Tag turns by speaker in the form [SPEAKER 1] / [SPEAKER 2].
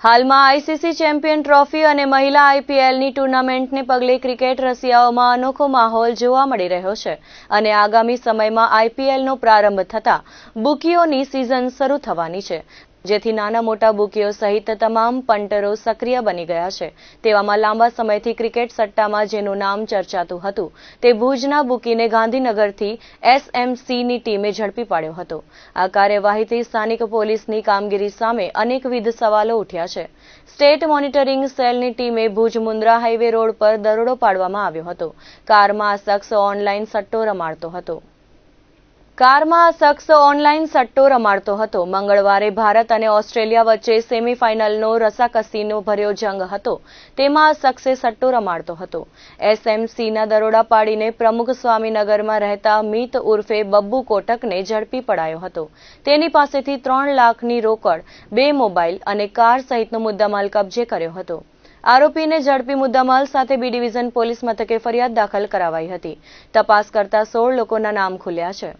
[SPEAKER 1] હાલમાં ICC champion trophy અને મહિલા આઈપીએલની ટુર્નામેન્ટને પગલે ક્રિકેટ રસિયાઓમાં અનોખો માહોલ જોવા મળી રહ્યો છે અને આગામી સમયમાં આઈપીએલનો પ્રારંભ થતાં બુકીઓની સિઝન શરૂ થવાની છે. જેથી નાના મોટા બુકીઓ સહિત તમામ પંટરો સક્રિય બની ગયા છે. તેવામાં લાંબા સમયથી ક્રિકેટ સટ્ટામાં જેનું નામ ચર્ચાતું હતું, તે ભુજના બુકીને ગાંધીનગરથી એસએમસીની ટીમે ઝડપી પાડ્યો હતો. આ કાર્યવાહીથી સ્થાનિક પોલીસની કામગીરી સામે અનેકવિધ સવાલો ઉઠ્યા છે. સ્ટેટ મોનિટરિંગ સેલની ટીમે ભુજ મુન્દ્રા હાઈવે રોડ પર દરોડો પાડવામાં આવ્યો હતો. કારમાં આ શખ્સ ઓનલાઈન સટ્ટો રમાડતો હતો. કારમાં શખ્સ ઓનલાઈન સટ્ટો રમાડતો હતો. મંગળવારે ભારત અને ઓસ્ટ્રેલિયા વચ્ચે સેમીફાઇનલનો રસાકસીનો ભર્યો જંગ હતો. તેમાં શખ્સે સટ્ટો રમાડતો હતો. એસએમસીના દરોડા પાડીને પ્રમુખ સ્વામીનગરમાં રહેતા મિત ઉર્ફે બબ્બુ કોટકને ઝડપી પડાયો હતો. તેની પાસેથી ત્રણ લાખની રોકડ, બે મોબાઈલ અને કાર સહિતનો મુદ્દામાલ કબજે કર્યો હતો. આરોપીને ઝડપી મુદ્દામાલ સાથે બી ડિવિઝન પોલીસ મથકે ફરિયાદ દાખલ કરાવાઈ હતી. તપાસ કરતા સોળ લોકોના નામ ખુલ્યા છે.